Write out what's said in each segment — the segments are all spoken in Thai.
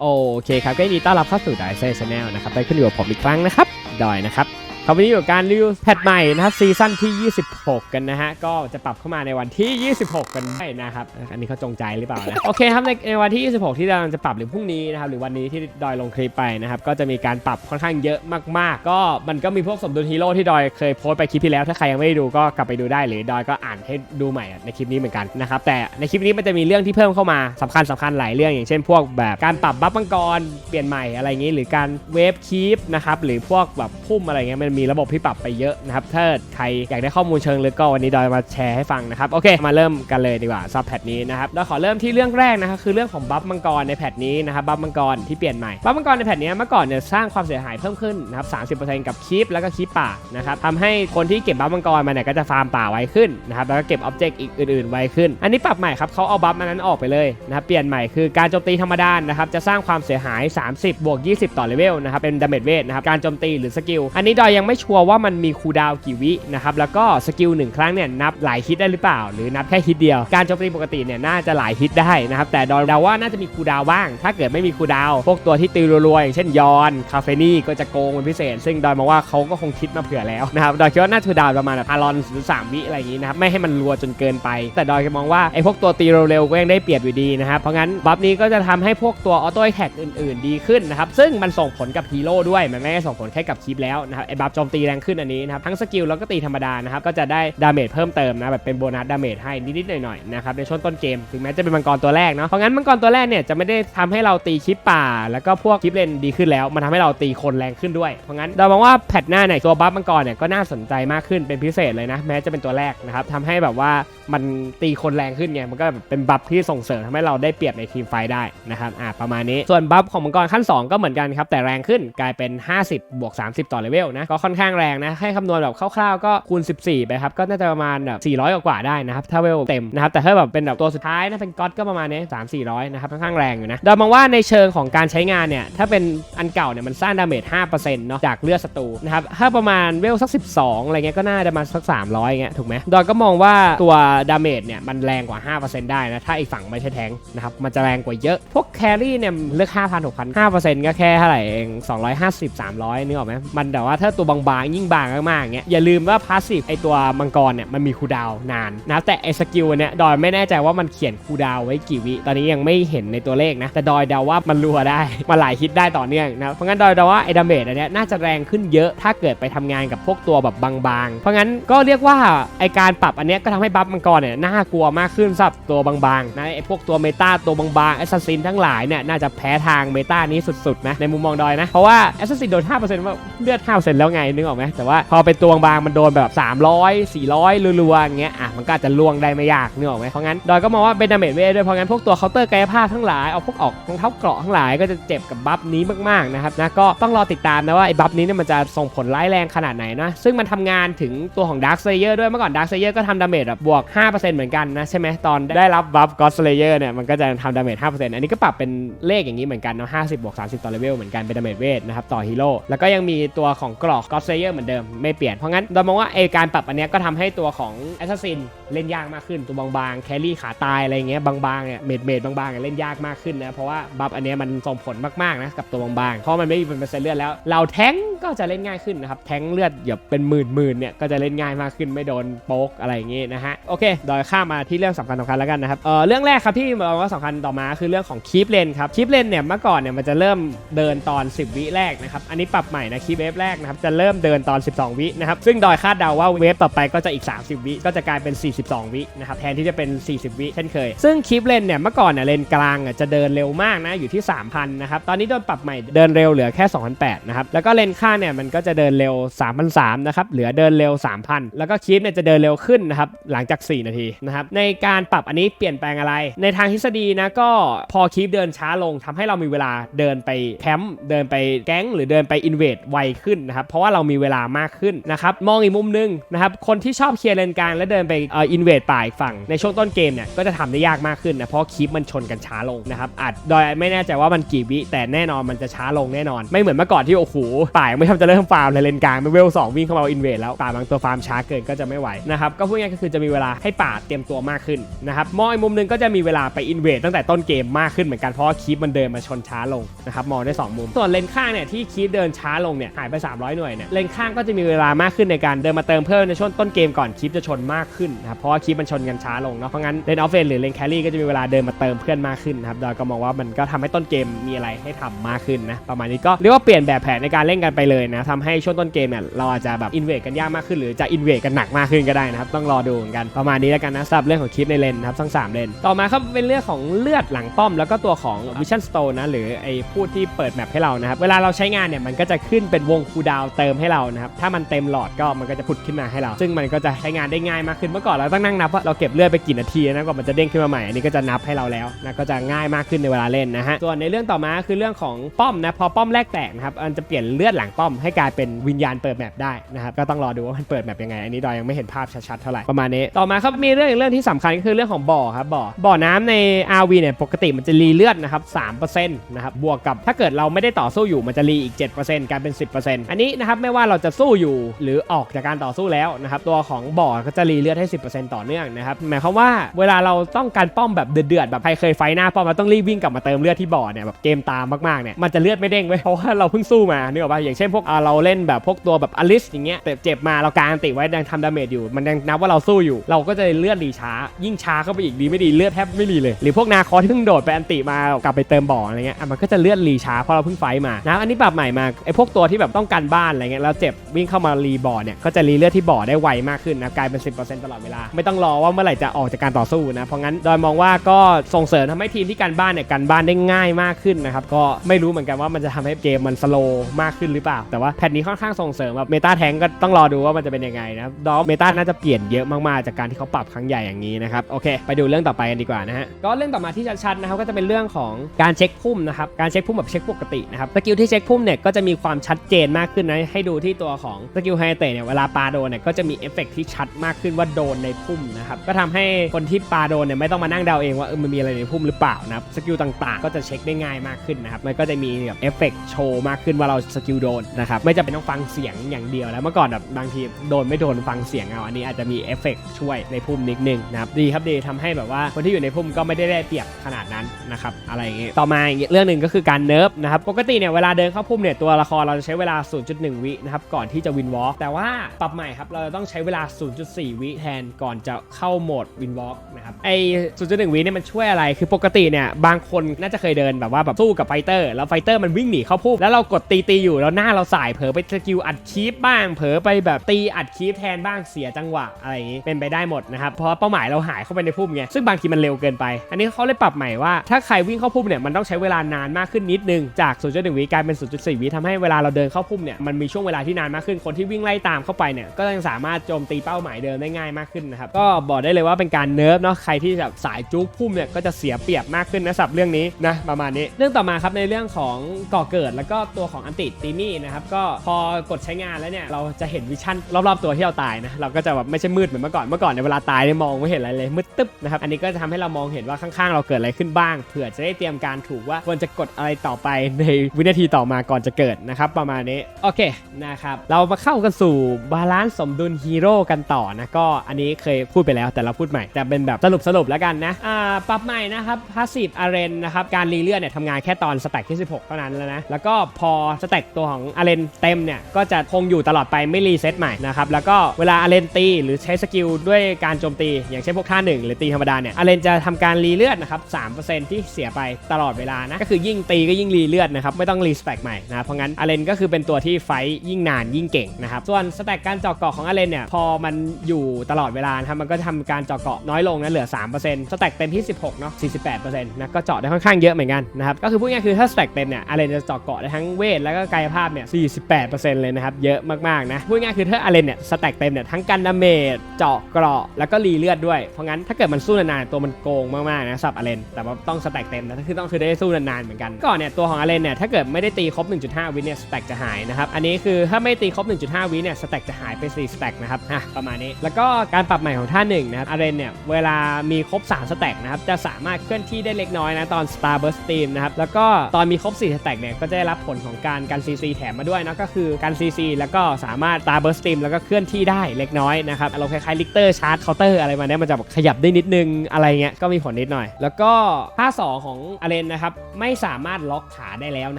โอเคครับก็ยินดีต้อนรับเข้าสู่ดอยเซ่ชาแนลนะครับได้ขึ้นอยู่กับผมอีกครั้งนะครับ ดอยนะครับ ครับวันนี้อยู่การรีวิวแพทใหม่นะครับซีซั่นที่ 26 กันนะฮะ ก็จะปรับเข้ามาในวันที่ 26 กันได้นะครับ อันนี้เขาจงใจหรือเปล่านะ โอเคครับในในวันที่ 26 ที่เราจะปรับหรือพรุ่งนี้นะครับ หรือวันนี้ที่ดอยลงคลิปไปนะครับ ก็จะมีการปรับค่อนข้างเยอะมาก ๆ ก็มันก็มีพวกสมดุลฮีโร่ที่ดอยเคยโพสต์ไปคลิปที่แล้ว ถ้าใครยังไม่ได้ดูก็กลับไปดูได้หรือดอยก็อ่านให้ดูใหม่ในคลิปนี้เหมือนกันนะครับ แต่ในคลิปนี้มันจะมีเรื่องที่เพิ่มเข้ามาสำคัญสำคัญหลายเรื่องอย่างเช่น พวกแบบการปรับบัฟมังกรเปลี่ยนใหม่อะไรอย่างนี้ หรือการเวฟคีปนะครับหรือพวกแบบพุ่มอะไรเงี้ยมันมีระบบที่ปรับไปเยอะนะครับ ถ้าใครอยากได้ข้อมูลเชิงลึกก็วันนี้ดอยมาแชร์ให้ฟังนะครับ โอเค มาเริ่มกันเลยดีกว่าซับแพทนี้นะครับเราขอเริ่มที่เรื่องแรกนะครับคือเรื่องของบัฟมังกรในแพทนี้นะครับบัฟมังกรที่เปลี่ยนใหม่บัฟมังกรในแพทนี้เมื่อก่อนเนี่ยสร้างความเสียหายเพิ่มขึ้นนะครับ30%กับคีปแล้วก็คีปป่านะครับทำให้คนที่เก็บบัฟมังกรมาเนี่ยก็จะฟาร์มป่าไวขึ้นนะครับแล้วก็เก็บอ็อบเจกต์อีกอื่นๆไวขึ้น อันนี้ปรับใหม่ครับเขาเอาบัฟมันนั้นออกไปเลยนะครับเปลี่ยนใหม่คือการโจมตีธรรมดานะครับจะสร้างความเสียหาย 30บวก20 ต่อเลเวลนะครับเป็นดาเมจเวทนะครับการโจมตีหรือสกิลอันนี้ดอยยังไม่ชัวร์ว่ามันมีคูดาวกี่วินะครับแล้วก็สกิลหนึ่งครั้งเนี่ยนับหลายฮิตได้หรือเปล่า หรือนับแค่ฮิตเดียว การโจมตีปกติเนี่ยน่าจะหลายฮิตได้นะครับแต่ดอยเดาว่าน่าจะมีคูดาวบ้าง ถ้าเกิดไม่มีคูดาว พวกตัวที่ตีรัวๆอย่างเช่นยอนคาเฟนี่ก็จะโกงเป็นพิเศษ ซึ่งดอยมองว่าเขาก็คงคิดมาเผื่อแล้วนะครับดอยคิดว่าน่าจะดาวประมาณแบบอารอนหรือ3วิอะไรอย่างนี้นะครับไม่ให้มันรัวจนเกินไป แต่ดอยก็มองว่าไอ้พวกตัวตีเร็วๆก็ยังได้เปรียบอยู่ดีนะครับเพราะงั้นบัฟนี้ก็จะทำให้พวกตัวออโต้แท็กอื่น ๆ ดีขึ้นนะครับซึ่งมันส่งผลกับฮีโร่ด้วยมันไม่ได้ส่งผลแค่กับคลิปแล้วนะครับไอ้บัฟโจมตีแรงขึ้นอันนี้นะครับทั้งสกิลแล้วก็ตีธรรมดานะครับก็จะได้ดาเมจเพิ่มเติมนะแบบเป็นโบนัสดาเมจให้นิดๆหน่อยๆนะครับในช่วงต้นเกมถึงแม้จะเป็นมังกรตัวแรกเนาะเพราะงั้นมังกรตัวแรกเนี่ยจะไม่ได้ทำให้เราตีคลิปป่า แล้วก็พวกคลิปเลนดีขึ้นแล้ว มันทำให้เราตีคนแรงขึ้นด้วยเพราะงั้นเรามองว่าแพทหน้าเนี่ยตัวบัฟมังกรเนี่ยก็น่าสนใจมากขึ้นเป็นพิเศษเลยนะแม้จะเป็นตัวแรกนะครับทำให้แบบว่า มันตีคนแรงขึ้นไงมันก็เป็นบัฟที่ส่งเสริมทำให้เราได้เปรียบในทีมไฟได้นะครับอ่าประมาณนี้ส่วนบัฟของมังกรขั้น 2 ก็เหมือนกันครับแต่แรงขึ้นกลายเป็น 50บวก30 ต่อเลเวลนะก็ค่อนข้างแรงนะให้คำนวณแบบคร่าวๆก็คูณ 14 ไปครับก็น่าจะประมาณแบบ400 กว่าได้นะครับถ้าเวลเต็มนะครับแต่ถ้าแบบเป็นแบบตัวสุดท้ายนะเป็นก๊อตก็ประมาณนี้3 400นะครับค่อนข้างแรงอยู่นะโดยมองว่าในเชิงของการใช้งานเนี่ยถ้าเป็นอันเก่าเนี่ยมันสร้างดาเมจ5%เนาะจากเลือดศัตรูนะครับถ้าประมาณเวลสัก12อะไรเงี้ยก็น่าจะมาสัก300เงี้ยถูกไหมดอยก็มองว่าตัวดาเมจเนี่ยมันแรงกว่า 5%ได้นะ ถ้าอีกฝั่งไม่ใช่แทงนะครับ มันจะแรงกว่าเยอะ พวกแครี่เนี่ยเลือก 5,000 6,000 5%ก็แค่เท่าไหร่เอง 250 300นึกออกไหมมันแต่ว่าถ้าตัวบางๆ ยิ่งบางมากๆเงี้ยอย่าลืมว่าพาสซีฟไอตัวมังกรเนี่ยมันมีคูดาวนานนะแต่ไอสกิลเนี่ยดอยไม่แน่ใจว่ามันเขียนคูดาวไว้กี่วิ ตอนนี้ยังไม่เห็นในตัวเลขนะแต่ดอยเดาว่ามันรัวได้มาหลายฮิตได้ต่อเนื่องนะเพราะงั้นดอยเดาว่าไอดาเมจอันเนี้ยน่าจะแรงขึ้นเยอะถ้าเกิดไปทำงานกับพวกตัวแบบบางๆ เพราะงั้นก็เรียกว่าไอการปรับอันเนี้ยก็ทำให้บัฟมังกรเนี่ยน่ากลัวมากขึ้นสำหรับตัวบางๆนะไอพวกตัวเมตาตัวบางๆแอสซัสซินทั้งหลายเนี่ยน่าจะแพ้ทางเมตานี้สุดๆนะในมุมมองดอยนะ เพราะว่าแอสซัสซินโดน 5%ว่าเลือด5%แล้วไงนึกออกไหมแต่ว่าพอเป็นตัวบางๆมันโดนแบบ 300 400รัวๆอย่างเงี้ยอะมันก็อาจจะล่วงได้ไม่ยากนึกออกไหมเพราะงั้นดอยก็มองว่าเป็นดาเมจเวทด้วยเพราะงั้นพวกตัวเคาน์เตอร์กายภาพทั้งหลายเอาพวกออกรองเท้าเกราะทั้งหลายก็จะเจ็บกับบัฟนี้มากๆนะครับนะก็ต้องรอติดตามนะว่าไอ้บัฟนี้เนี่ยมันจะส่งผลร้ายแรงขนาดไหนนะซึ่งมันทำงานถึงตัวของ Dark Slayer ด้วยเมื่อก่อน Dark Slayer ก็ทำดาเมจแบบบวก5%เหมือนกันนะใช่ไหมตอนได้รับบัฟ God Slayer เนี่ยมันก็จะทำดาเมจ5%อันนี้ก็ปรับเป็นเลขอย่างนี้เหมือนกันเนาะ50บวก30 ต่อเลเวลเหมือนกันเป็นดาเมจเวทนะครับต่อฮีโร่แล้วก็ยังมีตัวของกรอก God Slayer เหมือนเดิมไม่เปลี่ยนเพราะงั้นเรามองว่าไอการปรับอันเนี้ยก็ทำให้ตัวของ Assassin เล่นยากมากขึ้นตัวบางๆแครี่ขาตายอะไรเงี้ยบางๆเนี่ยเมดเมดบางๆเนี่ยเล่นยากมากขึ้นนะเพราะว่าบัฟอันเนี้ยมันส่งผลมากๆนะกับตัวบางๆเพราะมันไม่มีเป็นเปอร์เซ็นต์เลือดแล้ว เราแท้งก็จะเล่นง่ายขึ้นนะครับแท้งเลือดอย่าเป็นหมื่นๆเนี่ยก็จะเล่นง่ายมากขึ้นไม่โดนโป๊กอะไรอย่างงี้นะฮะโอเคโดยข้ามมาที่เรื่องสำคัญสำคัญแล้วกันนะครับเออเรื่องแรกครับที่มองว่าสำคัญต่อมาคือเรื่องของคีปเลนครับคีปเลนเนี่ยเมื่อก่อนเนี่ยมันจะเริ่มเดินตอน 10 วิแรกนะครับอันนี้ปรับใหม่นะคีปเวฟแรกนะครับจะเริ่มเดินตอน 12 วินะครับซึ่งดอยคาดเดาว่าเวฟต่อไปก็จะอีก 30 วิก็จะกลายเป็น 42 วินะครับแทนที่จะเป็น 40 วิเช่นเคย ซึ่งคีปเลนเนี่ยเมื่อก่อนเนี่ยเลนกลางอะจะเดินเร็วมากนะอยู่ที่ 3,000นะครับตอนนี้โดนปรับใหม่เดินเร็วเหลือแค่2,008นะครับแล้วก็เลนข้างเนี่ยมันก็จะเดินเร็ว3,003นะครับเหลือเดินเร็ว3,000แล้วก็คีปเนี่ยจะเดินเร็วขึ้นนะครับหลังจาก4นาทีนะครับในการปรับอันนี้เปลี่ยนแปลงอะไร ในทางทฤษฎีนะก็พอคีปเดินช้าลงทำให้เรามีเวลาเดินไปแคมป์เดินไปแก๊ง หรือเดินไปอินเวดไวขึ้นนะครับเพราะว่าเรามีเวลามากขึ้นนะครับมองอีกมุมนึงนะครับคนที่ชอบเคลียร์เลนกลางแล้วเดินไปเอ่ออินเวดป่าอีกฝั่งในช่วงต้นเกมเนี่ยก็จะทำได้ยากมากขึ้นนะเพราะคีปมันชนกันช้าลงนะครับอาจโดยไม่แน่ใจว่ามันกี่วิแต่แน่นอนมันจะช้าลงแน่นอน ไม่เหมือนเมื่อก่อนที่โอ้โหป่ายไม่ทำจะเริ่มฟาร์มเลยเลนกลางไม่เวลสองวิ่งเข้ามาอินเวดแล้วป่าบางตัวฟาร์มช้าเกินก็จะไม่ไหวนะครับก็พูดง่ายก็คือจะมีเวลาให้ป่าเตรียมตัวมากขึ้นนะครับมองอีกมุมหนึงก็จะมีเวลาไปอินเวดตั้งแต่ต้นเกมมากขึ้นเหมือนกันเพราะว่าคีปมันเดินมาชนช้าลงนะครับมองได้สองมุม ส่วนเลนข้างเนี่ยที่คีปเดินช้าลงเนี่ยหายไป 300 หน่วยเนี่ยเลนข้างก็จะมีเวลามากขึ้นในการเดินมาเติมเพิ่มในช่วงต้นเกมก่อนคีปจะชนมากขึ้นนะครับเพราะว่าคีปมันชนกันช้าลงเนาะเพราะงั้นเลนออฟเฟนหรือเลนแครี่ก็จะมีเวลาเดินมาเติมเพื่อนมากขึ้นนะครับดอยก็มองว่ามันก็ทำให้ต้นเกมมีอะไรให้ทำมากขึ้นนะประมาณนี้ก็เรียกว่าเปลี่ยนแบบแผนในการเล่นกันไปเลยนะทำให้ช่วงต้นเกมเนี่ยเราอาจจะแบบอินเวดกันยากมากขึ้น หรือจะอินเวดกันหนักมากขึ้นก็ได้นะครับต้องรอดูเหมือนกันประมาณนี้แล้วกันนะสำหรับเรื่องของคลิปในเลนนะครับทั้งสามเลนต่อมาครับเป็นเรื่องของเลือดหลังป้อม แล้วก็ตัวของวิชั่นสโตนนะหรือไอ้พูดที่เปิดแมปให้เรานะครับเวลาเราใช้งานเนี่ยมันก็จะขึ้นเป็นวงคูดาวเติมให้เรานะครับถ้ามันเต็มหลอดก็มันก็จะพุดขึ้นมาให้เรา ซึ่งมันก็จะใช้งานได้ง่ายมากขึ้นเมื่อก่อนเราต้องนั่งนับว่าเราเก็บเลือดไปกี่นาทีนะกว่ามันจะเด้งขึ้นมาใหม่อันนี้ก็จะนับให้เราแล้วนะก็จะง่ายมากขึ้นในเวลาเล่นนะฮะส่วนในเรื่องต่อมาคือเรื่องของป้อมนะพอป้อมแรกแตกนะครับมันจะเปลี่ยนเลือดหลังป้อมให้กลายเป็นวิญญาณเปิดแมปได้นะครับก็ต้องรอดูว่ามันเปิดแมปยังไงอันนี้ดอยยังไม่เห็นภาพชัดๆเท่าไหร่ประมาณนี้ต่อมาครับมีเรื่องอีกเรื่องที่สำคัญก็คือเรื่องของบ่อครับบ่อบ่อน้ำใน RV เนี่ยปกติมันจะรีเลือดนะครับ3%นต์นะครับบวกกับถ้าเกิดเราไม่ได้ต่อสู้อยู่มันจะรีอีก7%กลายเป็น10%อันนี้นะครับไม่ว่าเราจะสู้อยู่หรือออกจากการต่อสู้แล้วนะครับตัวของบ่อก็จะรีเลือดให้10%ต่อเนื่องนะครับหมายความว่าเวลาเราต้องการป้อมแบบเดือดๆแบบใครเคยไฟหน้าป้อมเราต้องรีบวิ่งกลับมาเติมเลือดที่บ่อเนี่ยแบบเกมตามมากๆเนี่ยมันจะเลือดไม่เด้งไว้เพราะว่าเราเพิ่งสู้มานึกออกป่ะอย่างเช่นพวกอ่าเราเล่นแบบพวกตัวแบบอลิสอย่างเงี้ยเจ็บมาเราการติไว้ยังทำดาเมจอยู่ มันยังนับว่าเราสู้อยู่เราก็จะเลือดรีช้า ยิ่งช้าเข้าไปอีกดีไม่ดีเลือดแทบไม่รีเลย หรือพวกนาคอที่เพิ่งโดดไปอันติมากลับไปเติมบ่ออะไรเงี้ยมันก็จะเลือดรีช้าเพราะเราเพิ่งไฟมานะอันนี้ปรับใหม่มาไอ้พวกตัวที่แบบต้องกันบ้านอะไรเงี้ยแล้วเจ็บวิ่งเข้ามารีบ่อเนี่ยก็จะรีเลือดที่บ่อได้ไวมากขึ้นนะกลายเป็น 10%ตลอดเวลาไม่ต้องรอว่าเมื่อไหร่จะออกจากการต่อสู้นะเพราะงั้นโดยมองว่าก็ส่งเสริมทำให้ทีมที่กันบ้านเนี่ยกันบ้านได้ง่ายมากขึ้นนะครับก็ไม่รู้เหมือนกันว่ามันจะทำให้เกมมันสโลว์มากขึ้นหรือเปล่า แต่ว่าแพทนี้ค่อนข้างส่งเสริมแบบเมตาแทงก็ต้องรอดูว่ามันจะเป็นยังไงนะดอมเมตาน่าจะเปลี่ยนเยอะมากๆจากการทเขาปรับครั้งใหญ่อย่างนี้นะครับโอเคไปดูเรื่องต่อไปกันดีกว่านะฮะก็เรื่องต่อมาที่ชัดๆนะครับก็จะเป็นเรื่องของการเช็คพุ่มนะครับการเช็คพุ่มแบบเช็คปกตินะครับสกิลที่เช็คพุ่มเนี่ยก็จะมีความชัดเจนมากขึ้นนะให้ดูที่ตัวของสกิลไฮเตะเนี่ยเวลาปาโดนเนี่ยก็จะมีเอฟเฟกต์ที่ชัดมากขึ้นว่าโดนในพุ่มนะครับก็ทำให้คนที่ปาโดนเนี่ยไม่ต้องมานั่งเดาเองว่าเออมันมีอะไรในพุ่มหรือเปล่านะครับสกิลต่างๆ ก็จะเช็คได้ง่ายมากขึ้นนะครับมันก็จะมีแบบเอฟเฟกโชว์มากขึ้นว่าเราสกิลโดนนะครับไม่จำเป็นต้องฟังเสียงอย่างเดียวแล้วเมื่อก่อนแบบบางทีโดนไม่โดนฟังเสียงเอาอันนี้อาจจะมีเอฟเฟกช่วยในพุ่มนิดนึงนะครับดีครับดีทำให้แบบว่าคนที่อยู่ในพุ่มก็ไม่ได้ได้เปรียบขนาดนั้นนะครับอะไรอย่างงี้ยต่อมาอีกเรื่องหนึ่งก็คือการเนิร์ฟนะครับปกติเนี่ยเวลาเดินเข้าพุ่มเนี่ยตัวละครเราจะใช้เวลา 0.1 วินะครับก่อนที่จะวินวอล์กแต่ว่าปรับใหม่ครับเราจะต้องใช้เวลา 0.4 วิแทนก่อนจะเข้าโหมดวินวอล์กนะครับไอ้0.1 วิเนี่ยมันช่วยอะไรคือปกติเนี่ยบางคนน่าจะเคยเดินแบบว่าแบบสู้กับไฟเตอร์แล้วไฟเตอร์มันวิ่งหนีเข้าพุ่มแล้วเรากดตีตีอยู่แล้วหน้าเราสายเผลอไปสกิลอัดคีปบ้างเผลอไปแบบตีอัดคีปแทนบ้างเสียจังหวะอะไรอย่างงี้เป็นไปได้หมดนะครับเพราะเป้าหมายเราหายเข้าไปในพุ่มไงซึ่งบางทีมันเร็วเกินไป อันนี้เขาเลยปรับใหม่ว่าถ้าใครวิ่งเข้าพุ่มเนี่ยมันต้องใช้เวลานานมากขึ้นนิดนึงจาก 0.1 วิกลายเป็น 0.4 วิทำให้เวลาเราเดินเข้าพุ่มเนี่ยมันมีช่วงเวลาที่นานมากขึ้นคนที่วิ่งไล่ตามเข้าไปเนี่ยก็ยังสามารถโจมตีเป้าหมายเดิมได้ง่ายมากขึ้นนะครับก็บอกได้เลยว่าเป็นการเนิร์ฟเนาะใครที่แบบสายจุกพุ่มเนี่ยก็จะเสียเปรียบมากขึ้นนะสับเรื่องนี้นะประมาณนี้เรื่องต่อมาครับในเรื่องของก่อเกิดแล้วก็ตัวของอันติตีมี่นะครับก็พอกดใช้งานแล้วเนี่ยเราจะเห็นวิชั่นรอบๆตัวที่เราตายนะเราก็จะแบบไม่ใช่มืดเหมือนเมื่อก่อนเมื่อก่อนในยเวลาตายเนี่ยมองไม่เห็นอะไรเลยมืดตึ๊บนะครับอันนี้ก็จะทำให้เรามองเห็นว่าข้างๆ เราเกิดอะไรขึ้นบ้างเผื่อจะได้เตรียมการถูกว่าควรจะกดอะไรต่อไปในวินาทีต่อมาก่อนจะเกิดนะครับประมาณนี้โอเคนะครับเรามาเข้ากันสู่บาลานซ์สมดุลฮีโร่กันต่อนะก็อันนี้เคยพูดไปแล้วแต่เราพูดใหม่แต่เป็นแบบสรุปสรุปแล้วกันนะอ่าปรับใหม่นะครับพาสซีฟอาร์เรนนะครับการรีเลือดเนี่ยทำงานแค่ตอนสแต็กที่ 16 เท่านั้นแล้วนะแล้วก็พอสแต็กตัวของอาร์เรนเต็มเนี่ยก็จะคงอยู่ตลอดไปไม่รีเซ็ตใหม่นะครับแล้วก็เวลาอาร์เรนตีหรือใช้สกิลด้วยการโจมตี อย่างเช่นพวกท่าหนึ่งหรือตีธรรมดาเนี่ยอารเรนจะทำการรีเลือดนะครับ3%ที่เสียไปตลอดเวลานะก็คือยิ่งตีก็ยิ่งรีเลือดนะครับไม่ต้องรีสแต็กใหม่นะเพราะงั้นอารเรนก็คือเป็นตัวที่ไฟท์ยิ่งนานยิ่งเก่งนะครับส่วนสแต็กการเจาะเกาะของอารเรนเนี่ยพอมันอยู่ตลอดเวลานะครับมันก็ทำการเจาะเกาะน้อยลงนะเหลือ 3%สแต็กเต็มที่ 16เนาะ48%นะก็เจาะได้ค่อนข้างเยอะเหมือนกันนะครับก็คือพูดง่ายคือถ้าสแต็กเต็มเนี่ยอาร์เรนจะเจาะเกาะได้ทั้งเวทแล้วก็กายภาพเนี่ย48%เลยนะครับเยอะมากๆนะพูดง่ายๆคือถ้าอารเรนเนี่ยสแต็กเต็มเนี่ยทั้งกันดาเมจเจาะเกราะแล้วก็รีเลือดด้วย เพราะงั้นถ้าเกิดมันสู้นานๆตัวมันโกงมากๆนะสับอาร์เรนแต่ว่าต้องสแต็กเต็มนะคือต้องคือได้สู้นานๆเหมือนกันก่อนเนี่ยตัวของอาร์เรนเนี่ยถ้าเกิดไม่ได้ตีครบ 1.5 วิเนี่ยสแต็กจะหายนะครับอันนี้คือถ้าไม่ตีครบ 1.5 วิเนี่ยสแต็กจะหายไป4สแต็กนะครับอะประมาณนี้ แล้วก็การปรับใหม่ของท่าหนึ่งนะครับอาร์เรนเนี่ยเวลามีครบ3สแต็กนะครับจะสามารถเคลื่อนที่ได้เล็กน้อยนะตอน Star Burst Team นะครับแล้วก็ตอนมีครบ4สแต็กเนี่ยก็จะได้รับผลของการการ CC แถมมาด้วยนะก็คือการ CC แล้วก็สามารถ Star Burst Team แล้วก็เคลื่อนที่ได้เล็กน้อยนะครับอารมณ์คล้ายๆลิกเตอร์ใช้าร์จเคาน์เตอร์อะไรมาเนี่ยมันจะแบบขยับได้นิดนึงอะไรเงี้ยก็มีผลนิดหน่อย แล้วก็ท่าสองของอาเรนนะครับไม่สามารถล็อกขาได้แล้วน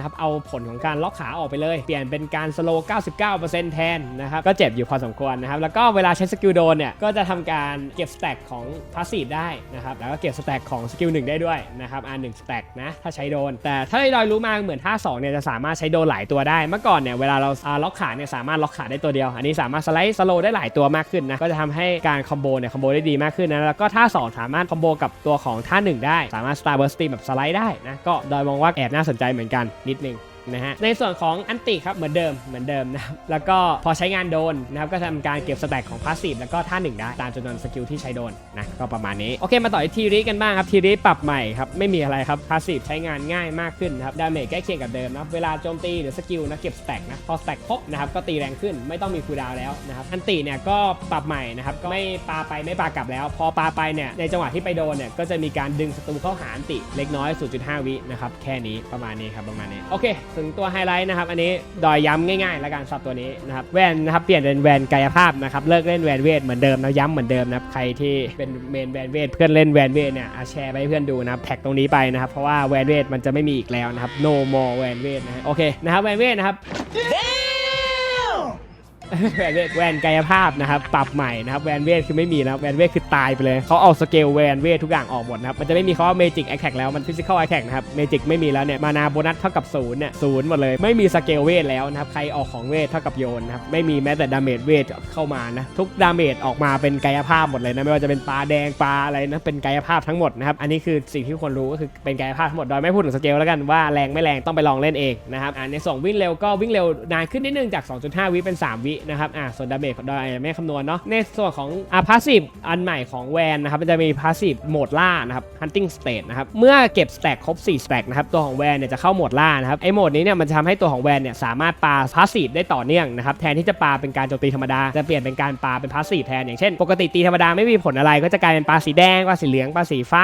ะครับเอาผลของการล็อกขาออกไปเลย เปลี่ยนเป็นการสโลว์99%แทนนะครับก็เจ็บอยู่พอสมควรนะครับแล้วก็เวลาใช้สกิลโดนเนี่ยก็จะทำการเก็บสแต็กของพาสซีฟได้นะครับแล้วก็เก็บสแต็กของสกิลหนึ่งได้ด้วยนะครับอ่าหนึ่งสแต็กนะถ้าใช้โดน แต่ถ้าดอยรู้มาเหมือนท่าสองเนี่ยจะสามารถใช้โดนหลายตัวได้เมื่อก่อนเนี่ยเวลาเราล็อกขาเนี่ยสามารถล็อกขาได้ตัวเดียว อันนี้สามารถสไลด์สโลว์ได้หลายตัวมากขึ้นนะก็จะทำให้การคอมอมโบเนี่ยคอมโบได้ดีมากขึ้นนะแล้วก็ท่าสองสามารถคอมโบกับตัวของท่าหนึ่งได้ สามารถสตาร์เบอร์สตีแบบสไลด์ได้นะก็ดอยมองว่าแอบน่าสนใจเหมือนกันนิดนึง นะฮะ ในส่วนของอันติครับเหมือนเดิมเหมือนเดิมนะครับแล้วก็พอใช้งานโดนนะครับก็ทำการเก็บสแต็กของพาสซีฟแล้วก็ท่าหนึ่งได้ตามจำนวนสกิลที่ใช้โดนนะก็ประมาณนี้โอเคมาต่อที่ทีรีกันบ้างครับทีรีปรับใหม่ครับไม่มีอะไรครับพาสซีฟใช้งานง่ายมากขึ้นนะครับดาเมจใกล้เคียงกับเดิมนะเวลาโจมตีหรือสกิลนะเก็บสแต็กนะพอสแต็กครบนะครับก็ตีแรงขึ้นไม่ต้องมีคูดาวแล้วนะครับอันติเนี่ยก็ปรับใหม่นะครับก็ไม่ปาไปไม่ปากลับแล้ว พอปาไปเนี่ยในจังหวะที่ไปโดนเนี่ยก็จะมีการดึงศัตรูเข้าหาอันติเล็กน้อย 0.5 วินะครับแค่นี้ประมาณนี้ครับประมาณนี้โอเคถึงตัวไฮไลท์นะครับอันนี้ดอยย้ำง่ายๆแล้วกันสับตัวนี้นะครับแวนนะครับเปลี่ยนเป็นแวนกายภาพนะครับเลิกเล่นแวนเวทเหมือนเดิมนะย้ำเหมือนเดิมนะครับใครที่เป็นเมนแวนเวทเพื่อนเล่นแวนเวทเนี่ยอะแชร์ไปให้เพื่อนดูนะครับแท็กตรงนี้ไปนะครับเพราะว่าแวนเวทมันจะไม่มีอีกแล้วนะครับ no more แวนเวทนะฮะโอเคนะครับแวนเวทนะครับ แวนเวทแวนกายภาพนะครับปรับใหม่นะครับแวนเวทคือไม่มีแล้วแวนเวทคือตายไปเลยเขาเอาสเกลแวนเวททุกอย่างออกหมดนะครับมันจะไม่มีคำว่าเมจิกแอคแท็กแล้วมันฟิสิกอลแอคแท็กนะครับเมจิกไม่มีแล้วเนี่ยมานาโบนัสเท่ากับศูนย์เนี่ยศูนย์หมดเลยไม่มีสเกลเวทแล้วนะครับใครออกของเวทเท่ากับโยนนะครับไม่มีแม้แต่ดาเมจเวทเข้ามานะทุกดาเมจออกมาเป็นกายภาพหมดเลยนะไม่ว่าจะเป็นปลาแดงปลาอะไรนะเป็นกายภาพทั้งหมดนะครับอันนี้คือสิ่งที่คนรู้ก็คือเป็นกายภาพทั้งหมดโดยไม่พูดถึงสเกลแล้วกันว่าแรงไม่แรงต้องไปลองเล่นเองนะครับอ่าในส่งวิ่งเร็วก็วิ่งเร็วนานขึ้นนิดนึงจาก 2.5 วิเป็น 3 วินะครับอ่าส่วนดาเมจของดอยไม่คำนวณเนาะในส่วนของอ่าพาสซีฟอันใหม่ของแวนนะครับมันจะมีพาสซีฟโหมดล่านะครับ hunting state นะครับเมื่อเก็บสแต็กครบ4สแต็กนะครับตัวของแวนเนี่ยจะเข้าโหมดล่านะครับไอโหมดนี้เนี่ยมันจะทำให้ตัวของแวนเนี่ยสามารถปาพาสซีฟได้ต่อเนื่องนะครับแทนที่จะปาเป็นการโจมตีธรรมดาจะเปลี่ยนเป็นการปาเป็นพาสซีฟแทนอย่างเช่น ปกติตีธรรมดาไม่มีผลอะไรก็จะกลายเป็นปาสีแดงปาสีเหลืองปาสีฟ้า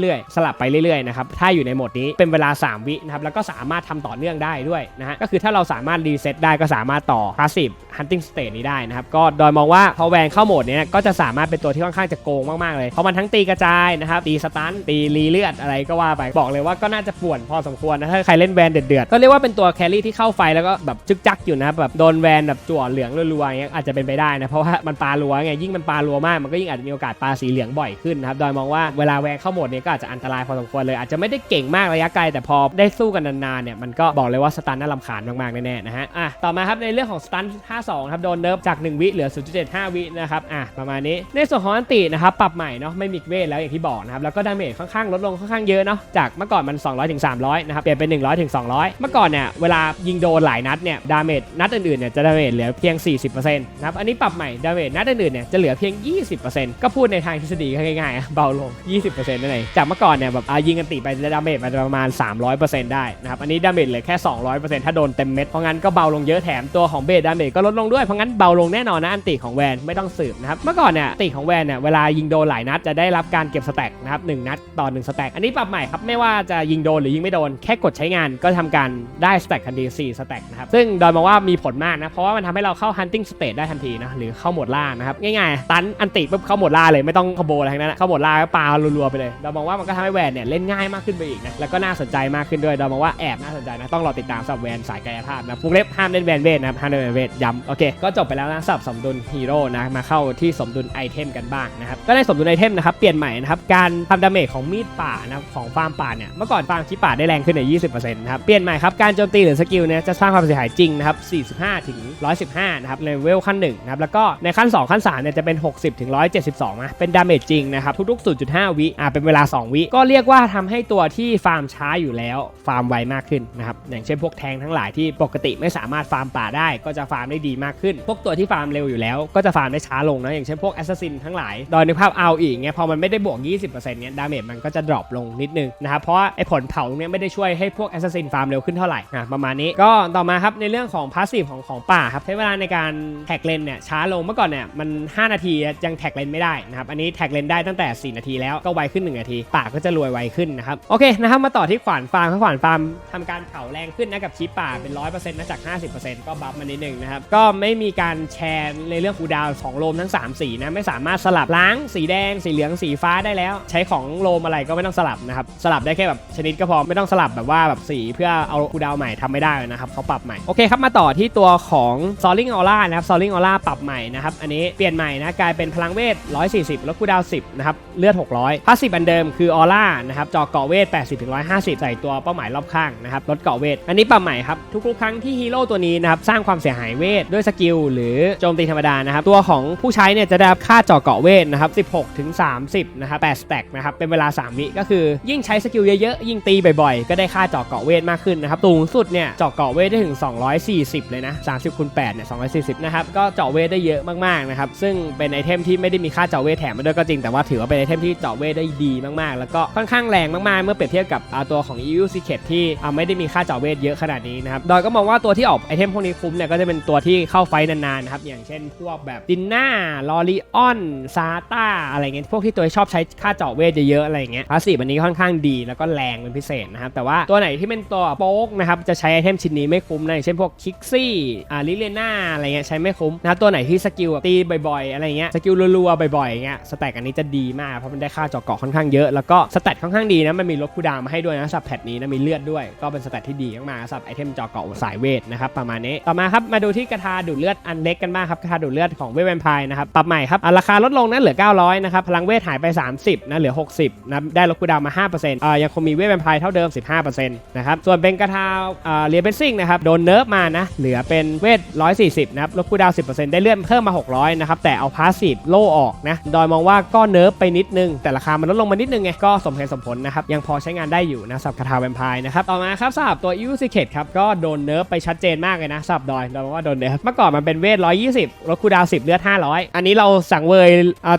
เรื่อยๆ สลับไปเรื่อยๆนะครับถ้าอยู่ในโหมดนี้เป็นเวลา 3 วินะครับแล้วก็สามารถทำต่อเนื่องได้ด้วยนะฮะก็คือถ้าเราสามารถรีเซ็ตได้ก็สามารถต่อพาสซีฟ hunting state นี้ได้นะครับก็โดยมองว่าพอแวนเข้าโหมดเนี้ยก็จะสามารถเป็นตัวที่ค่อนข้างจะโกงมากๆเลยเพราะมันทั้งตีกระจายนะครับตีสตันตีรีเลือดอะไรก็ว่าไปบอกเลยว่าก็น่าจะป่วนพอสมควรนะถ้าใครเล่นแวนเดือดๆก็เรียกว่าเป็นตัวแครี่ที่เข้าไฟแล้วก็แบบจึกจักอยู่นะแบบโดนแวนแบบจั่วเหลืองรัวๆอย่างเงี้ยอาจจะเป็นไปได้นะเพราะว่ามันปลารัวไงยิ่งมันปลารัวมากมันก็ยิ่งอาจจะมีโอกาสปลาสีเหลืองบ่อยขึ้นนะครับโดยมองว่าเวลาแวนเข้าโหมดเนี้ยก็อาจจะอันตรายพอสมควรเลยอาจจะไม่ได้เก่งมากระยะไกลแต่พอได้สู้กันนานๆเนี่ยมันก็บอกเลยว่าสตันน่ารำคาญมากๆแน่ๆนะฮะอะต่อมาครับในเรื่องของสตัน52 2ครับโดนเนิร์ฟจาก 1 วิเหลือ 0.75 วินะครับอะประมาณนี้ในส่วนของอันตินะครับปรับใหม่เนาะไม่มีเวทแล้วอย่างที่บอกนะครับแล้วก็ดาเมจค่อนข้างลดลงค่อนข้างเยอะเนาะจากเมื่อก่อนมัน 200ถึง300นะครับเปลี่ยนเป็น 100ถึง200 เมื่อก่อนเนี่ยเวลายิงโดนหลายนัดเนี่ยดาเมจนัดอื่นๆเนี่ยจะดาเมจเหลือเพียง 40%นะครับอันนี้ปรับใหม่ดาเมจนัดอื่นๆเนี่ยจะเหลือเพียง 20%ก็พูดในทางทฤษฎีง่ายๆเบาลง 20%นั่นเองจากเมื่อก่อนเนี่ยแบบยิงกันติไปดาเมจมันจะประมาณ 300%ได้นะครับอันนี้ดาเมจเหลือแค่ 200%ถ้าโดนเต็มเม็ดเพราะงั้นก็เบาลงเยอะแถมตัวของเบสดาเมจก็ลดลงด้วยเพราะงั้นเบาลงแน่นอนนะอันติของแวนไม่ต้องสืบนะครับเมื่อก่อนเนี่ยติของแวนเนี่ยเวลายิงโดนหลายนัดจะได้รับการเก็บสแต็กนะครับหนึ่งนัดต่อหนึ่งสแต็กอันนี้ปรับใหม่ครับไม่ว่าจะยิงโดนหรือยิงไม่โดนแค่กดใช้งานก็ทำการได้สแต็กทันที4สแต็กนะครับซึ่งดอยมองว่ามีผลมากนะเพราะว่ามันทำให้เราเข้า hunting state ได้ทันทีนะหรือเข้าหมดล่านะครับง่ายๆตันอันติปุ๊บเข้าหมดล่าเลยไม่ต้องคอมโบอะไรทั้งนั้นเข้าหมดล่าก็ปารัวๆไปเลยดอยมองว่ามันก็ทำให้แวนเนี่ยเล่นง่ายมากขึ้นไปอีกนะแล้วก็น่าสนใจมากขึ้นด้วยดอยมองว่าแอบน่าสนใจนะต้องรอติดตามสำหรับแวนสายกายภาพนะฟุกเล็บห้ามเล่นแวนเวทนะครับห้ามเล่นแวนเวทย้ำโอเคก็จบไปแล้วนะสำหรับสมดุลฮีโร่นะมาเข้าที่สมดุลไอเทมกันบ้างนะครับก็ในสมดุลไอเทมนะครับเปลี่ยนใหม่นะครับการทำดาเมจของมีดป่านะของฟาร์มป่าเนี่ยเมื่อก่อนฟาร์มขี้ป่าได้แรงขึ้นใน20%นะครับเปลี่ยนใหม่ครับการโจมตีหรือสกิลเนี่ยจะสร้างความเสียหายจริงนะครับ45ถึง115นะครับเลเวลขั้น1นะครับแล้วก็ในขั้น 2 ขั้น3เนี่ยจะเป็น 60ถึง172นะเป็นดาเมจจริงนะครับทุกๆ0.5วิอ่าเป็นเวลา 2 วิ ก็เรียกว่าทำให้ตัวที่ฟาร์มช้าอยู่แล้วฟาร์มไวมากขึ้นนะครับอย่างเช่นพวกแทงทั้งหลายที่ปกติไม่สามารถฟาร์มป่าได้ก็จะฟาร์มได้ดีมากขึ้น พวกตัวที่ฟาร์มเร็วอยู่แล้วก็จะฟาร์มได้ช้าลงนะ อย่างเช่นพวกแอสซัสซินทั้งหลาย โดยในภาพเอาอีกเนี่ยพอมันไม่ได้บวก 20%เนี่ยดาเมจมันก็จะดรอปลงนิดนึงนะครับเพราะไอ้ผลเผาตรงเนี้ยไม่ได้ช่วยให้พวกแอสซัสซินฟาร์มเร็วขึ้นเท่าไหร่อะประมาณนี้ก็ต่อมาครับในเรื่องของพาสซีฟของของป่าครับใช้เวลาในการแท็กเลนเนี่ยช้าลงเมื่อก่อนเนี่ยมัน 5 นาทียังแท็กเลนไม่ได้นะครับอันนี้แท็กเลนได้ตั้งแต่ 4 นาทีแล้วก็ไวขึ้น 1 นาที ป่าก็จะรวยไวขึ้นนะครับโอเคนะครับมาต่อที่ขวานฟาร์มขวานฟาร์มทำการเผาแรงขึ้นนะกับชีป่าเป็น 100%นะจาก 50%ก็บัฟมานิดนึงนะครับก็ไม่มีการแชร์ในเรื่องคูดาวน์ของโลมทั้ง 3 สีนะไม่สามารถสลับล้างสีแดง สีเหลืองสีฟ้าได้แล้ว ใช้ของโลมอะไรก็ไม่ต้องสลับนะครับสลับได้แค่แบบชนิดก็พอไม่ต้องสลับแบบว่าแบบสีเพื่อเอาคูดาวใหม่ทำไม่ได้นะครับเขาปรับใหม่โอเคครับมาต่อที่ตัวของ Soaring Aura นะครับ Soaring Aura ปรับใหม่นะครับอันนี้เปลี่ยนใหม่นะกลายเป็นพลังเวท 140 แล้วคูดาว 10 นะครับ เลือด 600พาสซีฟอันเดิมคือออร่านะครับจอเกาะเวท 80ถึง150 ใส่ตัวเป้าหมายรอบข้างนะครับลดเกาะเวท อันนี้ปรับใหม่ครับทุกๆครั้งที่ฮีโร่ตัวนี้นะครับสร้างความเสียหายเวทด้วยสกิลหรือโจมตีธรรมดานะครับ ตัวของผู้ใช้เนี่ยจะได้รับค่าเจาะเกาะเวทนะครับ 16 ถึง 30 นะครับ8สแต็กนะครับ เป็นเวลา 3 วิก็คือยิ่งใช้สกิลเยอะๆ ยิ่งตีบ่อยๆ ก็ได้ค่าเจาะเกาะเวทมากขึ้นนะครับสูงสุดเนี่ยเจาะเกาะเวทได้ถึง 240 เลยนะ 30คูณ8เนี่ย240 นะครับ ก็เจาะเวทได้เยอะมากๆนะครับ ซึ่งเป็นไอเทมที่ไม่ได้มีค่าเจาะเวทแถมมาด้วยก็จริง แต่ว่าถือว่าเป็นไอเทมที่เจาะเวทได้ดีมากๆ แล้วก็ค่อนข้างแรงมากๆ เมื่อเปรียบเทียบกับตัวของ EU Secret ที่อ่าไม่ได้มีค่าเจาะเวทเยอะขนาดนี้นะครับ ดอยก็มองว่าตัวที่ออกไอเทมพวกนี้คุ้มเนี่ยก็จะเป็นตัวที่เข้าไฟนานๆนะครับ อย่างเช่นพวกแบบดินน่าลอริออนซาต้าอะไรเงี้ยพวกที่ตัวชอบใช้ค่าเจาะเวทเยอะๆอะไรเงี้ยพาสซีฟอันนี้ค่อนข้างดีแล้วก็แรงเป็นพิเศษนะครับแต่ว่าตัวไหนที่เป็นตัวโป๊กนะครับจะใช้ไอเทมชิ้นนี้ไม่คุ้มนะอย่างเช่นพวกคิกซี่อ่าลิเลน่าอะไรเงี้ยใช้ไม่คุ้มนะตัวไหนที่สกิลแบบตีบ่อยๆ อะไรเงี้ยสกิลรัวๆบ่อยๆเงี้ยสแต็กอันนี้จะดีมากเพราะมันได้ค่าเจาะเกาะค่อนข้างเยอะแล้วก็สแตทค่อนข้างดีนะมันมีลดคูดาวมาให้ด้วยนะสับแพทนี้นะมีเลือดด้วย ก็เป็นสแตทที่ดีมากๆสับไอเทมเจาะเกาะสายเวทนะครับประมาณนี้ต่อมาครับมาดูที่กระทาดูดเลือดอันเล็กกันบ้างครับกระทาดูดเลือดของเวทแวมไพร์นะครับปรับใหม่ครับราคาลดลงนะเหลือ 900นะครับพลังเวทหายไป 30นะเหลือ 60นะได้ลดคูดาวมา 5%อ่ายังคงมีเวทแวมไพร์เท่าเดิม 15%นะครับส่วนเป็นกระทาวอ่าเรียเบสซิ่งนะครับโดนเนิร์ฟมานะเหลือเป็นเวท 140นะครับลดคูดาว 10%ได้เลื่อนเพิ่มมา 600นะครับแต่เอาพาสซีฟโล่ออกนะดอยมองว่าก็เนิร์ฟไปนิดนึงแต่ราคามันลดลงมานิดนึงไงก็สมเหตุสมผลนะครับยังพอใช้งานได้อยู่นะสำหรับคาถาแวมไพร์นะครับต่อมาครับสำหรับตัวยูซิเคตครับก็โดนเนิร์ฟไปชัดเจนมากเลยนะสำหรับดอยดอยมองว่าโดนเนิร์ฟเมื่อก่อนมันเป็นเวท 120ลดคูดาว 10 เลือด 500 อันนี้เราสั่งเวย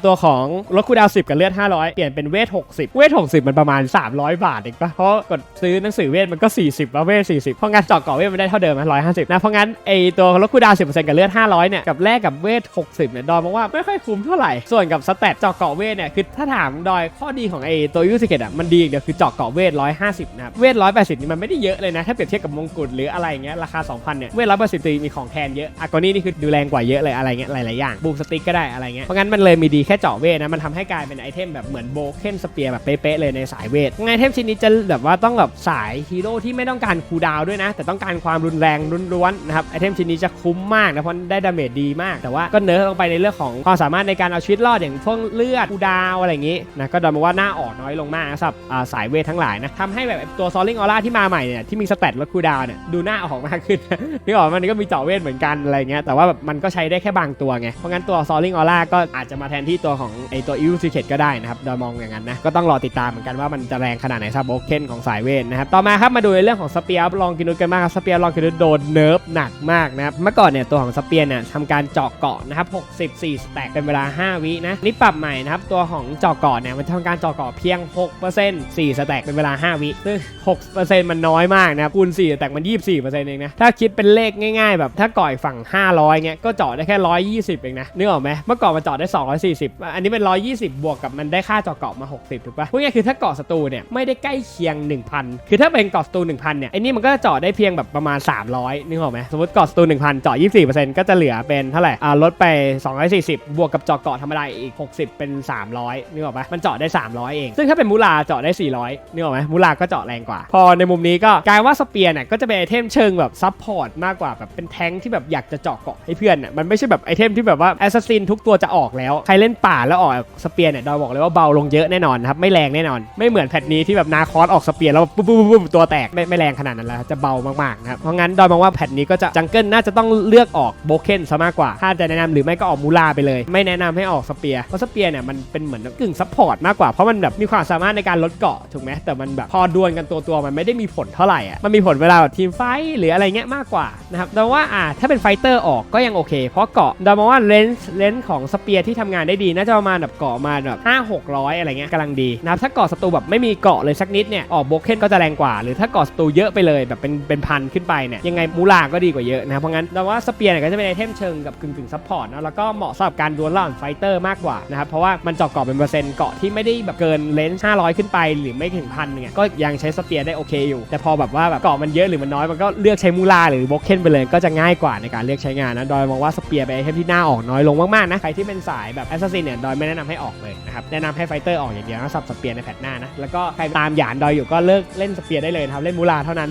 ตัวของลดคูดาว 10 กับเลือด 500 เปลี่ยนเป็นเวท 60 เวท 60 มันประมาณ 300 บาทเองปะเพราะกดซื้อหนังสือเวทมันก็ 40ว่าเวท 40 เพราะงั้นเจาะเกาะเวทมันได้เท่าเดิมนะ150 นะ เพราะงั้นไอตัวลดคูดาวน์10%กับเลือด 500 เนี่ย กับแลกกับเวท 60 เนี่ย ดอยมองว่าไม่ค่อยคุ้มเท่าไหร่ ส่วนกับสแตทเจาะเกาะเวทเนี่ย คือถ้าถามดอยข้อดีของไอตัวยูซิเกตอะ มันดีเดียวคือจาะเกาะเวท 150 นะครับ เวท 180 นี่มันไม่ได้เยอะเลยนะ ถ้าเปรียบเทียบกับมงกุฎหรืออะไรเงี้ย ราคา 2,000 เนี่ย เวท 180ตีมีของแทนเยอะากอนี่นี่คือดูแรงกว่าเยอะเลยอะไรเงี้ยหลายๆอย่างบูมสติ๊กก็ได้อะไรเงี้ยเพราะงั้นมันเลยมีดีแค่เจาะเวทนะมันทำให้กลายเป็นไอเทมแบบเหมือนโบเคนสเปียร์แบบเป๊ะๆเลยในสายเวทไอเทมชิ้นนี้จะแบบว่าต้องแบบสายฮีโร่ที่ไม่ต้องการคูดาวด้วยนะ แต่ต้องการความรุนแรงล้วนๆนะครับไอเทมชิ้นนี้จะคุ้มมากนะเพราะได้ดาเมจดีมาก แต่ว่าก็เนื้อลงไปในเรื่องของความสามารถในการเอาชีวิตรอดอย่างพวกเลือดคูดาวอะไรอย่างงี้นะก็ดอมว่าหน้าออกน้อยลงมากนะสำหรับสายเวททั้งหลายนะทำให้แบบตัวซอลลิงออร่าที่มาใหม่เนี่ยที่มีสเตตลดคูดาวเนี่ยดูหน้าออกมากขึ้นนึกออกมมันก็มีเจาะเวทเหมือนกันอะไรเงี้ยแต่ว่าแบบมันก็ใช้ได้แค่บางตัวไงเพราะงั้นตัวซอลลิงออร่าก็อาจจะมาแทนที่ตัวของไอตัวอิวซิเคตก็ได้นะครับโดยมองอย่างนั้นนะก็ต้องรอติดตามเหมือนกันว่ามันจะแรงขนาดไหนซาโบเคนของสายเวทนะครับต่อมาครับมาดูในเรื่องของสเปียร์ลองกินุดกันบ้างครับสเปียร์ลองกินุดโดนเนิร์ฟหนักมากนะครับเมื่อก่อนเนี่ยตัวของสเปียร์เนี่ยทำการเจาะเกาะนะครับ64สแต็กเป็นเวลา 5 วินะนี่ปรับใหม่นะครับตัวของเจาะเกาะเนี่ยมันทำการเจาะเกาะเพียง 6% 4สแต็กเป็นเวลา 5 วิซึ่ง6%มันน้อยมากนะครับคูณ4สแต็กมัน 24%เองนะถ้าคิดเป็นเลขง่ายๆ แบบถ้าก่อยฝั่ง500เงี้ยก็จาะได้แค่ 120 เองนะนึกออกไหมเมื่อก่อนมันจาะได้ 240 อันนี้เป็น 120 บวกกับมันได้ค่าจาะเกาะมา 60 ถูกปะพูดง่ายๆคือถ้าเกาะศัตรูเนี่ยไม่ได้ใกล้เคียง 1,000 คือถ้าเป็นเกาะศัตรู1,000 เนี่ยไอ้นี่มันก็จะจาะได้เพียงแบบประมาณ 300นึกออกไหมสมมติเกาะศัตรู1,000จาะ24%ก็จะเหลือเป็นเท่าไหร่อ่าลดไป 240 บวกกับจาะเกาะธรรมดาอีก 60 เป็น 300นึกออกปะมันจาะได้ 300 เอง ซึ่งถ้าเป็นมูลาจาะได้ 400นึกออกไหมมูลาก็จาะแรงกว่า พอในมุมนี้ก็กลายว่าสเปียร์เนี่ยก็จะเป็นไอเทมเชิงแบบซับพอร์ตมากกว่าแบบเป็นแท้งที่แบบอยากจะเจาะเกาะให้เพื่อนน่ะมันไม่ใช่แบบไอเทมที่แบบว่าแอสซัสซินทุกตัวจะออกแล้ว ใครเล่นป่าแล้วออกสเปียร์เนี่ยดอยบอกเลยว่าเบาลงเยอะแน่นอนครับไม่แรงแน่นอน ไม่เหมือนแพทนี้ที่แบบนาคอสออกสเปียร์แล้วปุ๊บปุ๊บปุ๊บตัวแตกไม่ไม่แรงขนาดนั้นแล้วจะเบามากๆนะครับเพราะงั้นดอยมองว่าแพทนี้ก็จะจังเกิลน่าจะต้องเลือกออกโบเคนซะมากกว่า ถ้าจะแนะนำหรือไม่ก็ออกมูลาไปเลย ไม่แนะนำให้ออกสเปียร์เพราะสเปียร์เนี่ยมันเป็นเหมือนกึ่งซัพพอร์ตมากกว่าเพราะมันแบบมีความสามารถในการลดเกาะถูกไหมแต่มันแบบพอดวลกันตัวตัวมันไม่ได้มีผลเท่าไหร่อะมันมีผลเวลาแบบทีมไฟหรืออะไรเงี้ยมากกว่านะครับแต่ว่าอ่าถ้าเป็นไฟเตอร์ออกก็ยังโอเค เพราะเกาะดอยมองว่าเลนส์เลนส์ของสเปียร์ที่ทำงานได้ดีน่าจะประมาณแบบเกาะมาแบบห้าหกร้อยอะไรเงี้ยกำลังดีนะครับถ้าเกาะศัตรูแบบไม่มีเกาะเลยสักนิดเนี่ยออกโบเคนก็จะแรงกว่า หรือถ้าเกาะศัตรูเยอะไปเลยแบบเป็นเป็นพันขึ้นไปเนี่ยยังไงมูลาก็ดีกว่าเยอะนะเพราะงั้นเราว่าสเปียร์เนี่ยก็จะเป็นไอเทมเชิงกับกึ่งกึ่งซัพพอร์ตนะแล้วก็เหมาะสำหรับการดวลระหว่างไฟเตอร์มากกว่านะครับเพราะว่ามันเจาะเกาะเป็นเปอร์เซ็นต์เกาะที่ไม่ได้แบบเกินเลนส์500ขึ้นไปหรือไม่ถึงพันเนี่ยก็ยังใช้สเปียร์ได้โอเคอยู่ แต่พอแบบว่าแบบเกาะมันเยอะหรือมันน้อยมันก็เลือกใช้มูลาหรือโบเคนไปเลยก็จะง่ายกว่าในการเลือกใช้งานนะ ดอยมองว่าสเปียร์เป็นไอเทมที่น่าออกน้อยลงมากๆนะ ใครที่เป็นสายแบบแอสซัสซินเนี่ย ดอยไม่แนะนำให้ออกเลยนะครับ แนะนำให้ไฟเตอร์ออกอย่างเดียวนะสับสเปียร์ในแพทหน้านะ แล้วก็ใครตามหยานดอยอยู่ก็เลิกเล่นสเปียร์ได้เลยครับ เล่นมูลาเท่านั้น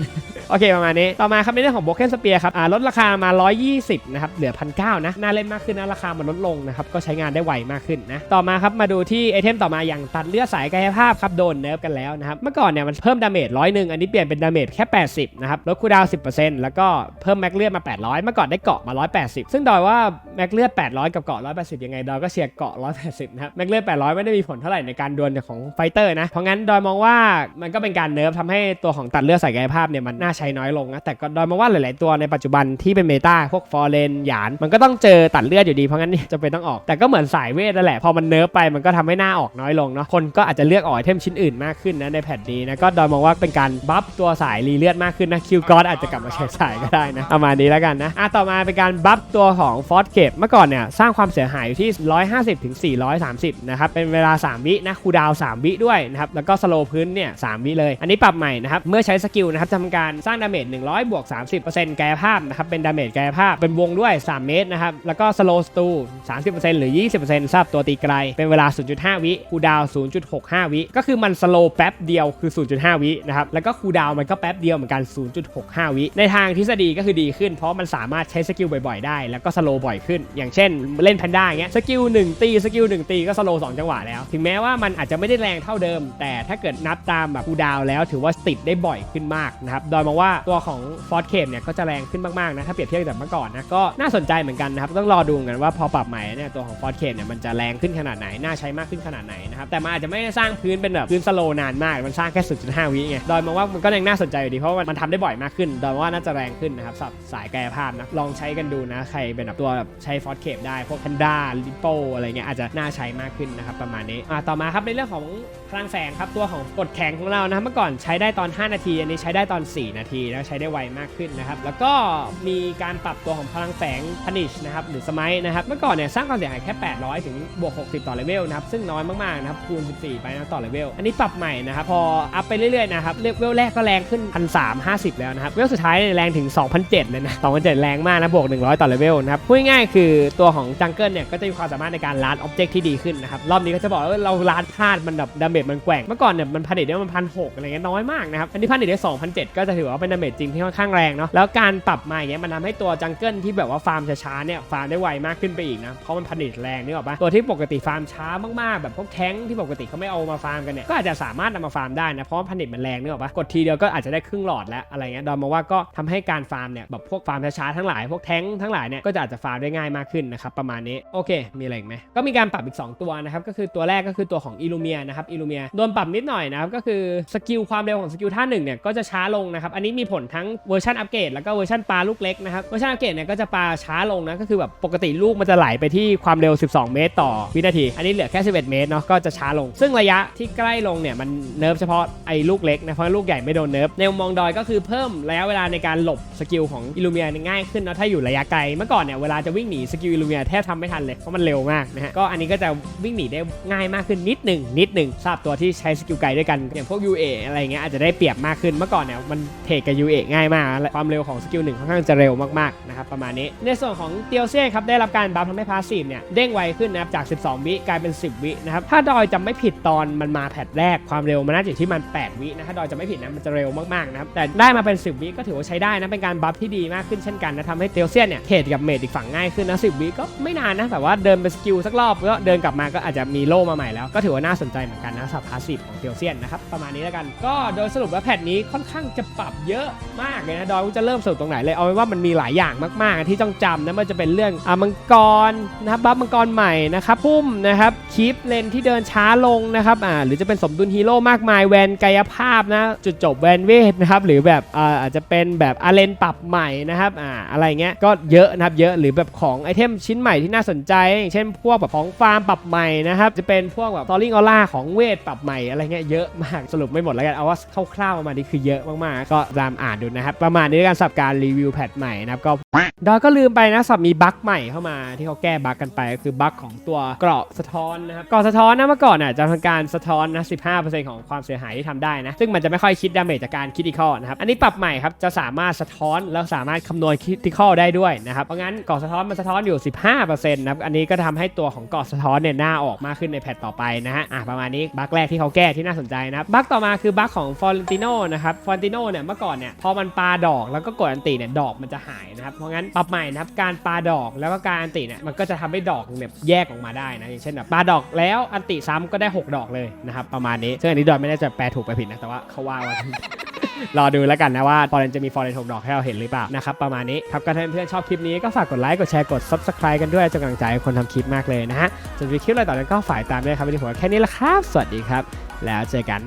โอเคประมาณนี้ ต่อมาครับในเรื่องของโบเกนสเปียร์ครับลดราคามา 120 นะครับ เหลือ1,900นะ น่าเล่นมากขึ้นนะราคามันลดลงนะครับ ก็ใช้งานได้ไวมากขึ้นนะ ต่อมาครับ มาดูที่ไอเทมต่อมาอย่างตัดเลือดสายกายภาพครับ โดนเนิร์ฟกันแล้วนะครับ เมื่อก่อนเนี่ยมันเพิ่มดาเมจร้อยหนึ่งอันนี้เปลี่ยนเป็นดาเมจแค่ 80 นะครับ ลดคูดาว 10%แล้วก็เพิ่มแม็กเลือดมา 800 เมื่อก่อนได้เกาะมา 180 ซึ่งดอยว่าแม็กเลือด 800 กับเกาะ 180 ยังไงดอยก็เชียร์เกาะ 180 นะครับ แม็กเลือด 800 ไม่ได้มีผลเท่าไหร่ในการดวลของไฟเตอร์นะ เพราะงั้นดอยมองว่ามันก็เป็นการเนิร์ฟทำให้ตัวของตัดเลือดสายกายภาพเนี่ยมันน่าใช้น้อยลงนะแต่ก็ดอยมองว่าหลาย ๆ ตัวในปัจจุบันที่เป็นเมตาพวกฟอร์เรนหยาน มันก็ต้องเจอตัดเลือดอยู่ดีเพราะงั้นจะเป็นต้องออก แต่ก็เหมือนสายเวทนั่นแหละ พอมันเนิร์ฟไปมันก็ทำให้หน้าออกน้อยลงเนาะคนก็อาจจะเลือกออกเทมชิ้นอื่นมากขึ้นนะในแพทนี้นะก็ดอยมองว่าเป็นการบัฟตัวสายรีเลือดมากขึ้นนะคิวกออาจจะกลับมาใช้สายก็ได้นะประมาณนี้แล้วกันนะอะต่อมาเป็นการบัฟตัวของฟอสเก็บเมื่อก่อนเนี่ยสร้างความเสียหายอยู่ที่ 150ถึง430นะครับเป็นเวลา 3 วินะคูดาว 3 วิด้วยนะครับแล้วก็สโลว์พื้นเนี่ย3วิเลย อันนี้ปรับใหม่นะครับเมื่อใช้สกิลนะครับทำการสร้างดาเมจ100บวก30%กายภาพนะครับเป็นดาเมจกายภาพเป็นวงด้วย 3 เมตรนะครับแล้วก็สโลสตู30%หรือ 20%สำหรับตัวตีไกล เป็นเวลา 0.5 วิคูดาว 0.65 วิ ก็คือมันสโลแป๊บเดียวคือ 0.5 วินะครับแล้วก็คูดาวมันก็แป๊บเดียวเหมือนกัน 0.65 วิ ในทางทฤษฎีก็คือดีขึ้น เพราะมันสามารถใช้สกิลบ่อยๆ ได้ แล้วก็สโลบ่อยขึ้น อย่างเช่นเล่นแพนด้าเงี้ยสกิล1ตีสกิล1ตีก็สโล2จังหวะแล้ว ถึงแม้ว่ามันอาจจะไม่ได้แรงเท่าเดิม แต่ถ้าเกิดนับตามแบบคูดาวแล้วถือว่าติดได้บ่อยขึ้นมากนะครับโดยมองว่าตัวของฟอร์ c เคมเนี่ยก็จะแรงขึ้นมากๆนะถ้าเปรียบเทียบกับเมื่อก่อนนะก็น่าสนใจเหมือนกันนะครับต้องรอดูกันว่าพอปรับใหม่เนี่ยตัวของฟอร์ c เคมเนี่ยมันจะแรงขึ้นขนาดไหนน่าใช้มากขึ้นขนาดไหนนะครับแต่มันอาจจะไม่ได้สร้างพื้นเป็นแบบพื้นสโลนานมากมันสร้างแค่0.5วิไงโดยมองว่ามันก็ยังน่าสนใจอยู่ดีเพราะว่ามันทำได้บ่อยมากขึ้นโดยว่าน่าจะแรงขึ้นนะครับสับสายกายภาพนะลองใช้กันดูนะใครเป็นแบบตัวแบบใช้ฟอร์ c เคมได้พวกแพนด้าลิโปอะไรเงี้ยอาจจะน่าใช้มากขึ้นนะครับประมาณนี้อ่าต่อมาครับในเรื่องของพลังแสงครับตัวของกดแข็งของเรานะเมื่อก่อนใช้ได้ตอน 5 นาทีอันนี้ใช้ได้ตอน 4 นาทีแล้วใช้ได้ไวมากขึ้นนะครับ แล้วก็มีการปรับตัวของพลังแสงพนิชนะครับหรือสมัยนะครับ เมื่อก่อนเนี่ยสร้างความเสียหายแค่ 800 ถึงบวก 60 ต่อเลเวลนะครับ ซึ่งน้อยมากๆนะครับคูณ 14 ไปนะต่อเลเวล อันนี้ปรับใหม่นะครับ พออัพไปเรื่อยๆนะครับ เลเวลแรกก็แรงขึ้น 1,350 แล้วนะครับ เลเวลสุดท้ายแรงถึง 2,007เลยนะ2,007แรงมากนะบวก 100 ต่อเลเวลนะครับ พูดง่ายๆคือตัวของจังเกิลเนี่ยก็จะมีความสามารถในการลาดอ็อบเจกต์ที่ดีขึ้นนะครับ รอบนี้ก็จะบอกว่าเราลาดพลาดมันแบบดาเมจมันแกว่ง เมื่อก่อนเนี่ยมันผลิตได้มันพันหอะไรเงี้ยน้อยมากนะครับ อันนี้ผลิตได้2,007ก็จะถือว่าเป็นดาเมจจริงที่ค่อนข้างแรงเนาะแล้วการปรับมาอย่างเงี้ยมันทำให้ตัวจังเกิลที่แบบว่าฟาร์มช้าๆเนี่ยฟาร์มได้ไวมากขึ้นไปอีกนะเพราะมันผลิตแรงนึกออกปะตัวที่ปกติฟาร์มช้ามากๆแบบพวกแท้งที่ปกติเขาไม่เอามาฟาร์มกันเนี่ยก็อาจจะสามารถนำมาฟาร์มได้นะเพราะว่าผลิตมันแรงนึกออกปะกดทีเดียวก็อาจจะได้ครึ่งหลอดแล้วอะไรเงี้ยดอมมองว่าก็ทำให้การฟาร์มเนี่ยแบบพวกฟาร์มช้าๆทั้งหลายพวกแท้งทั้งหลายเนี่ยก็จะอาจจะฟาร์มได้ง่ายมากขึ้นนะครับประมาณนี้โอเค มีอะไรไหมก็มีการปรับอีก 2 ตัวนะครับก็คือตัวแรกก็คือตัวของอิลูเมียนะครับอิลูเมียโดนปรับนิดหน่อยนะครับก็คือสกิลความเร็วของสกิลท่าหนึ่งเนี่ยก็จะช้าลงนะครับอันนี้มีผลทั้งเวอร์ชันอัปเกรดแล้วก็เวอร์ชันปลาลูกเล็กนะครับเวอร์ชันอัปเกรดเนี่ยก็จะปลาช้าลงนะก็คือแบบปกติลูกมันจะไหลไปที่ความเร็ว 12 เมตร ต่อวินาที อันนี้เหลือแค่ 11 เมตรเนาะก็จะช้าลง ซึ่งระยะที่ใกล้ลงเนี่ยมันเนิร์ฟเฉพาะไอ้ลูกเล็กนะเพราะลูกใหญ่ไม่โดนเนิร์ฟในมุมมองดอยก็คือเพิ่มระยะเวลาในการหลบสกิลของอิลูเมียง่ายขึ้นเนาะถ้าอยู่ระยะไกลเมื่อก่อนเนี่ยเวลาจะวิ่งหนีสกิลอิลูเมียแทบทำไม่ทันเลยเพราะมันเร็วมากนะฮะก็อันนี้ก็จะวิ่งหนีได้ง่ายมากขึ้นนิดหนึ่งนิดหนึ่งสำหรับตัวที่ใช้สกิลไกลด้วยกันอย่างพวก UA อะไรเงี้ยอาจจะได้เปรียบมากขึ้นเมื่อก่อนเนี่ยมันเทคกับ UA ง่ายมากและความเร็วของสกิลหนึ่งค่อนข้างจะเร็วมากๆนะครับประมาณนี้ ในส่วนของเตียวเซ่ครับได้รับการบัฟทำให้พาสซีฟเนี่ยเด้งไวขึ้นนะครับจาก 12 วิกลายเป็น 10 วินะครับถ้าดอยจำไม่ผิดตอนมันมาแพทแรกความเร็วมันน่าจะอยู่ที่มัน 8 วินะถ้าดอยจะไม่ผิดนะมันจะเร็วมากๆนะครับแต่ได้มาเป็น 10 วิก็ถือว่าใช้ได้นะเป็นการบัฟที่ดีมากขึ้นเช่นกันนะทำให้เตียวเซ่เนี่ยเทรดกับเมดอีกฝั่งง่ายขึ้นนะ10วิก็ไม่นานนะแต่ว่าเดินไปสกิลสักรอบก็เดินกลับมาก็อาจจะมีโล่มาใหม่แล้วก็ถือว่าน่าสนใจเหมือนกันนะสำหรับพาสซีฟของเตียวเซียนนะครับประมาณนี้แล้วกันก็โดยสรุปแล้วแพทนี้ค่อนข้างจะปรับเยอะมากเลยนะดอยว่าจะเริ่มสรุปตรงไหนเลยเอาเป็นว่ามันมีหลายอย่างมากๆ ที่ต้องจำนะมันจะเป็นเรื่องอ่ามังกรนะครับบัฟมังกรใหม่นะครับพุ่มนะครับคีปเลนที่เดินช้าลงนะครับอ่าหรือจะเป็นสมดุลฮีโร่มากมายแวนกายภาพนะจุดจบแวนเวทนะครับหรือแบบอ่าอาจจะเป็นแบบอาเลนปรับใหม่นะครับอ่าอะไรเงี้ยก็เยอะนะครับเยอะหรือแบบของไอเทมชิ้นใหม่ที่น่าสนใจ อย่างเช่นพวกแบบของฟาร์มปรับใหม่นะครับจะเป็นพวกแบบตอริงออร่าของเวทปรับใหม่อะไรเงี้ยเยอะมากสรุปไม่หมดแล้วกันเอาว่าคร่าวๆประมาณนี้คือเยอะมากๆก็ตามอ่านดูนะครับ ประมาณนี้การสับการรีวิวแพทใหม่นะครับก็ดอยก็ลืมไปนะสับมีบั๊กใหม่เข้ามาที่เขาแก้บั๊กกันไปก็คือบั๊กของตัวเกราะสะท้อนนะครับเกราะสะท้อนนะเมื่อก่อนน่ะจะทำการสะท้อนนะ15%ของความเสียหายที่ทำได้นะ ซึ่งมันจะไม่ค่อยคิดดาเมจจากการคิด i คอนะครับอันนี้ปรับใหม่ครับจะสามารถสะท้อนแล้วสามารถคำนวณคิด i คอได้ด้วยนะครับเพราะงั้นเกราะสะท้อนมันสะท้อนอยู่ 15%นะครับอันนี้ก็ทำให้ตัวของเกราะสะท้อนเนี่ยหน้าออกมากขึ้นในแพทต่อไปนะฮะอะประมาณนี้บั๊กแรกที่เขาแก้ที่น่าสนใจนะบบั๊กต่อมาคือบั๊กของฟอร์เรนติโนนะครับฟอร์เรนติโนเนี่ยเมื่อก่อนเนี่ยพอมันปาดอกแล้วก็กดอันติเนี่ยดอกมันจะหายนะครับเพราะงั้นปรับใหม่นะครับการปาดอกแล้วก็การอันติเนี่ยมันก็จะทำให้ดอกเนี่ยแยกออกมาได้นะอย่างเช่นแบบปาดอกแล้วอันติซ้ำก็ได้ 6 ดอกเลยนะครับประมาณนี้ซึ่งอันนี้ดอยไม่ได้จะแปลถูกไปผิดนะแต่ว่าเขาว่าว่ารอดูแล้วกันนะว่าฟอร์เรนจะมีฟอร์เรนหกดอกให้เราเห็นหรือเปล่านะครับประมาณนี้ครับก็ถ้าเพื่อนชอบคลิปนี้ก็ฝากกดไลค์กดแชร์กด subscribe กันด้วยจะกำลังใจคนทำคลิปมากเลยนะฮะส่วนวิดีโอคลิปอะไรต่อไปก็ฝ่ายตามด้วยครับวันนี้ผมแค่นี้ละครับ สวัสดีครับ แล้วเจอกัน